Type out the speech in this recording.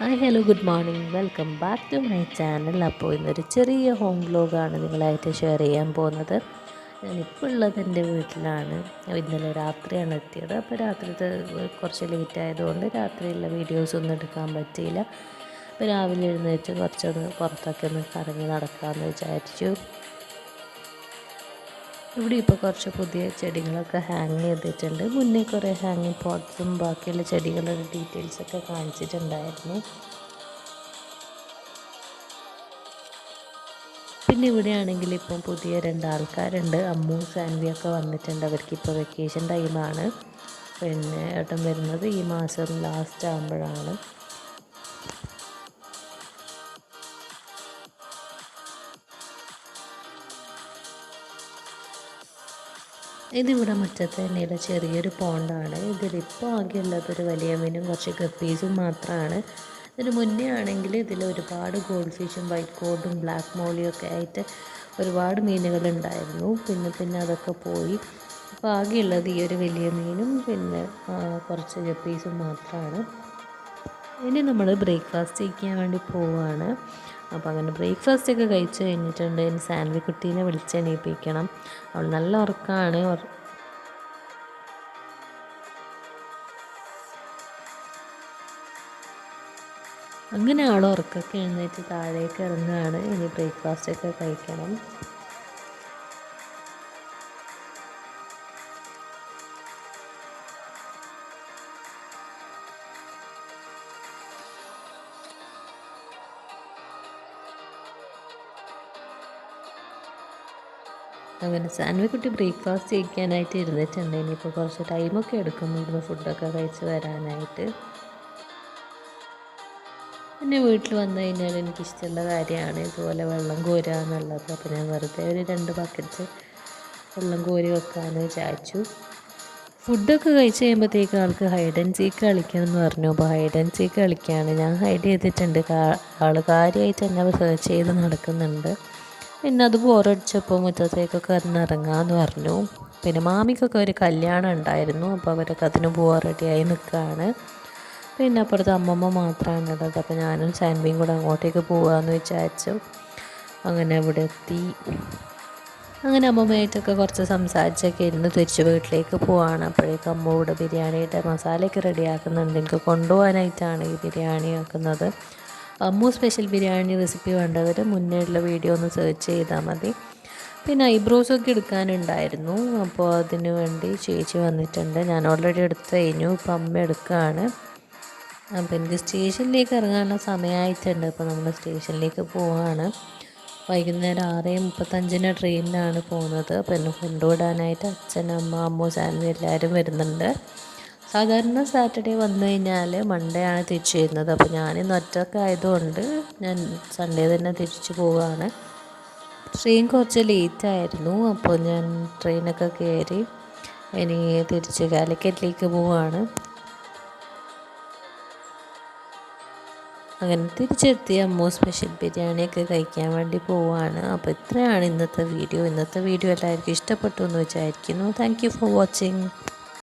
Hi hello good morning welcome back to my channel അപ്പോൾ ഇന്നൊരു ചെറിയ ഹോം വ്ലോഗാണ് നിങ്ങളായിട്ട് ഷെയർ ചെയ്യാൻ പോകുന്നത്. ഞാനിപ്പോൾ ഉള്ളത് എന്റെ വീട്ടിലാണ്. ഇന്നലെ രാത്രിയാണ് എത്തിയത്. അപ്പോൾ രാത്രിത്തെ കുറച്ച് ലേറ്റ് ആയതുകൊണ്ട് രാത്രിയുള്ള വീഡിയോസ് ഒന്നും എടുക്കാൻ പറ്റിയില്ല. അപ്പോൾ രാവിലെ എഴുന്നേറ്റ് കുറച്ചൊന്ന് പുറത്തൊക്കെ ഒന്ന് കറങ്ങി നടക്കാമെന്ന് വിചാരിച്ചു. ഇവിടെ ഇപ്പോൾ കുറച്ച് പുതിയ ചെടികളൊക്കെ ഹാങ് ചെയ്തിട്ടുണ്ട്. മുന്നേ കുറേ ഹാങ്ങിങ് പോട്ട്സും ബാക്കിയുള്ള ചെടികളുടെ ഡീറ്റെയിൽസൊക്കെ കാണിച്ചിട്ടുണ്ടായിരുന്നു. പിന്നെ ഇവിടെ ആണെങ്കിൽ ഇപ്പം പുതിയ രണ്ടാൾക്കാരുണ്ട്. അമ്മു സാൻവിയൊക്കെ വന്നിട്ടുണ്ട്. അവർക്ക് ഇപ്പോൾ വെക്കേഷൻ ടൈമാണ് പിന്നെ ഏട്ടൻ വരുന്നത് ഈ മാസം ലാസ്റ്റ് ആകുമ്പോഴാണ് ഇതിവിടെ മുറ്റത്ത് തന്നെയുള്ള ചെറിയൊരു പോണ്ടാണ്. ഇതിലിപ്പോൾ ആകെയുള്ളത് വലിയ മീനും കുറച്ച് ഗപ്പീസും മാത്രമാണ് ഇതിന് മുന്നേ ആണെങ്കിൽ ഇതിൽ ഒരുപാട് ഗോൾഡ് ഫിഷും വൈറ്റ് കോഡും ബ്ലാക്ക് മോളിയും ഒക്കെ ആയിട്ട് ഒരുപാട് മീനുകളുണ്ടായിരുന്നു പിന്നെ പിന്നെ അതൊക്കെ പോയി. അപ്പോൾ ആകെയുള്ളത് ഈ ഒരു വലിയ മീനും പിന്നെ കുറച്ച് ഗപ്പീസും മാത്രമാണ് ഇനി നമ്മൾ ബ്രേക്ക്ഫാസ്റ്റ് കഴിക്കാൻ വേണ്ടി പോവുകയാണ് അപ്പോൾ അങ്ങനെ ബ്രേക്ക്ഫാസ്റ്റ് ഒക്കെ കഴിച്ച് കഴിഞ്ഞിട്ടുണ്ട്. ഇനി സാൻവി കുട്ടീനെ വിളിച്ചെണീപ്പിക്കണം അവൾ നല്ല ഉറക്കമാണ് അങ്ങനെ ആൾ ഉറക്കൊക്കെ എഴുന്നേറ്റ് താഴേക്ക് ഇറങ്ങുകയാണ്. ഇനി ബ്രേക്ക്ഫാസ്റ്റ് ഒക്കെ കഴിക്കണം. അങ്ങനെ സാൻവിക്കുട്ടി ബ്രേക്ക്ഫാസ്റ്റ് കഴിക്കാനായിട്ട് ഇരുന്നിട്ടുണ്ട്. ഇനിയിപ്പോൾ കുറച്ച് ടൈമൊക്കെ എടുക്കും ഇവിടുന്ന് ഫുഡൊക്കെ കഴിച്ച് വരാനായിട്ട്. പിന്നെ വീട്ടിൽ വന്നു കഴിഞ്ഞാൽ എനിക്കിഷ്ടമുള്ള കാര്യമാണ് ഇതുപോലെ വെള്ളം കോരുക എന്നുള്ളത്. അപ്പോൾ ഞാൻ വെറുതെ ഒരു രണ്ട് ബക്കറ്റ് വെള്ളം കോരി വെക്കാമെന്ന് വിചാരിച്ചു. ഫുഡൊക്കെ കഴിച്ച് കഴിയുമ്പോഴത്തേക്ക് ആൾക്ക് ഹൈഡ് ആൻഡ് സീക്ക് കളിക്കണം എന്ന് പറഞ്ഞു. അപ്പോൾ ഹൈഡ് ആൻഡ് സീക്ക് കളിക്കുകയാണ് ഞാൻ ഹൈഡ് ചെയ്തിട്ടുണ്ട്. ആൾ കാര്യമായിട്ട് എന്നെ സെർച്ച് ചെയ്ത് നടക്കുന്നുണ്ട്. പിന്നെ അത് ബോറടിച്ചപ്പോൾ മുറ്റത്തേക്കൊക്കെ ഇറങ്ങാമെന്ന് പറഞ്ഞു. പിന്നെ മാമിക്കൊക്കെ ഒരു കല്യാണം ഉണ്ടായിരുന്നു അപ്പോൾ അവരൊക്കെ അതിന് പോകാൻ റെഡിയായി നിൽക്കുകയാണ്. പിന്നെ അപ്പുറത്ത് അമ്മമ്മ മാത്രമാണ് ഉള്ളത് അപ്പോൾ ഞാനും സാൻവിയും കൂടെ അങ്ങോട്ടേക്ക് പോകാമെന്ന് വിചാരിച്ചു. അങ്ങനെ അവിടെ എത്തി. അങ്ങനെ അമ്മമ്മയായിട്ടൊക്കെ കുറച്ച് സംസാരിച്ചൊക്കെ ഇരുന്ന് തിരിച്ച് വീട്ടിലേക്ക് പോവാണ്. അപ്പോഴേക്കും അമ്മ ഇവിടെ ബിരിയാണിയുടെ മസാലയൊക്കെ റെഡിയാക്കുന്നുണ്ട്. എനിക്ക് കൊണ്ടുപോകാനായിട്ടാണ് ഈ ബിരിയാണി ആക്കുന്നത്. അമ്മു സ്പെഷ്യൽ ബിരിയാണി റെസിപ്പി വേണ്ടവർ മുന്നേ ഉള്ള വീഡിയോ ഒന്ന് സെർച്ച് ചെയ്താൽ മതി. പിന്നെ ഐബ്രോസ് ഒക്കെ എടുക്കാനുണ്ടായിരുന്നു. അപ്പോൾ അതിന് വേണ്ടി ചേച്ചി വന്നിട്ടുണ്ട്. ഞാൻ ഓൾറെഡി എടുത്ത് കഴിഞ്ഞു. ഇപ്പം അമ്മ എടുക്കുകയാണ് അപ്പോൾ എനിക്ക് സ്റ്റേഷനിലേക്ക് ഇറങ്ങാനുള്ള സമയമായിട്ടുണ്ട് അപ്പോൾ നമ്മൾ സ്റ്റേഷനിലേക്ക് പോവുകയാണ് വൈകുന്നേരം ആറ് മുപ്പത്തഞ്ചിന് ട്രെയിനിലാണ് പോകുന്നത്. അപ്പോൾ എന്നെ കൊണ്ടുവിടാനായിട്ട് അച്ഛൻ അമ്മ അമ്മ ചാനൽ എല്ലാവരും വരുന്നുണ്ട്. സാധാരണ സാറ്റർഡേ വന്നു കഴിഞ്ഞാൽ മൺഡേ ആണ് തിരിച്ചു വരുന്നത്. അപ്പോൾ ഞാനിന്ന് ഒറ്റയ്ക്ക് ആയതുകൊണ്ട് ഞാൻ സൺഡേ തന്നെ തിരിച്ചു പോവുകയാണ് ട്രെയിൻ കുറച്ച് ലേറ്റ് ആയിരുന്നു. അപ്പോൾ ഞാൻ ട്രെയിനൊക്കെ കയറി ഇനി തിരിച്ച് കാലിക്കറ്റിലേക്ക് പോവുകയാണ് അങ്ങനെ തിരിച്ചെത്തി. അമ്മു സ്പെഷ്യൽ ബിരിയാണിയൊക്കെ കഴിക്കാൻ വേണ്ടി പോവുകയാണ് അപ്പോൾ ഇത്രയാണ് ഇന്നത്തെ വീഡിയോ ഇന്നത്തെ വീഡിയോ എല്ലാവർക്കും ഇഷ്ടപ്പെട്ടു എന്ന് വിചാരിക്കുന്നു. Thank for watching